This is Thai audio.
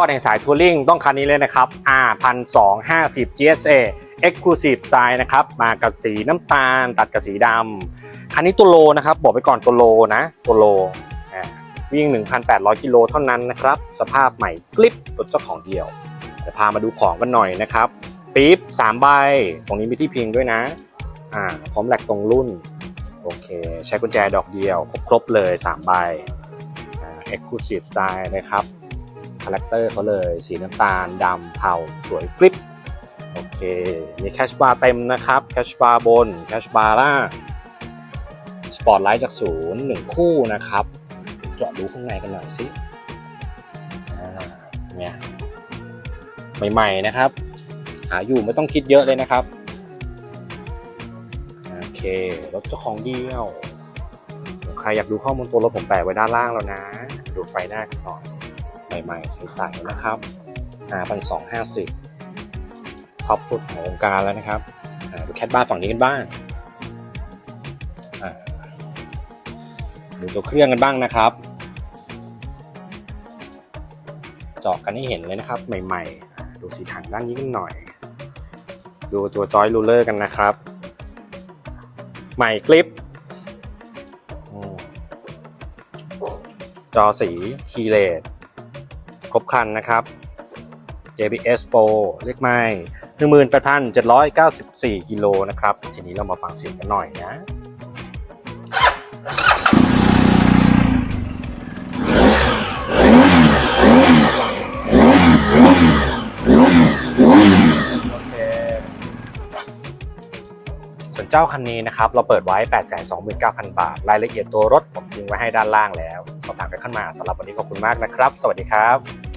อดแห่งสายทัวริงต้องคันนี้เลยนะครับ R 1250 GSA Exclusive Style นะครับ มากับสีน้ำตาล ตัดกับสีดำคันนี้ตัวโลนะครับ บอกไปก่อนตัวโลนะ ตัวโลวิ่ง 1,800 กิโลเท่านั้นนะครับ สภาพใหม่กลิปรถเจ้าของเดียวเดี๋ยวพามาดูของกันหน่อยนะครับปี๊บ3ใบ ตรงนี้มีที่พิงด้วยนะ อ่า พร้อมแหลกตรงรุ่น โอเค ใช้กุญแจดอกเดียว ครบๆเลย 3 ใบ อ่า Exclusive Style นะครับ คาแรคเตอร์เขาเลย สีน้ำตาลดำเทาสวยกริบโอเคมีแคชบาร์เต็มนะครับแคชบาร์บนแคชบาร์ล่างสปอร์ตไลท์จากศูนย์หนึ่งคู่นะครับ เจาะดูข้างในกันหน่อยสิอ่าเนี่ยใหม่ๆนะครับ หาอยู่ไม่ต้องคิดเยอะเลยนะครับ โอเค รถเจ้าของเดียว ใครอยากดูข้อมูลตัวรถผมแปะไว้ด้านล่างแล้วนะ ดูไฟหน้ากันหน่อย ใหม่ๆ ใสๆนะครับ5 2 5 0ท็อปสุดของวงค์การแล้วนะครับดูแคทบ้าร์ฝั่งนี้กันบ้างดูตัวเครื่องกันบ้างนะครับเจาะกันให้เห็นเลยนะครับ ใหม่ๆ ดูสีถังด้านนี้กันหน่อย ดูตัวจอยรูเลอร์กันนะครับ ใหม่คลิปจอสีคีเลส ครบคันนะครับ JBS Pro เรียกไม่18,794กิโลนะครับ ทีนี้เรามาฟังเสียงกันหน่อยนะ ส่วนเจ้าคันนี้นะครับเราเปิดไว้ 829,000 บาท รายละเอียดตัวรถผมทิ้งไว้ให้ด้านล่างแล้ว สอบถามกันขึ้นมาสำหรับวันนี้ขอบคุณมากนะครับ สวัสดีครับ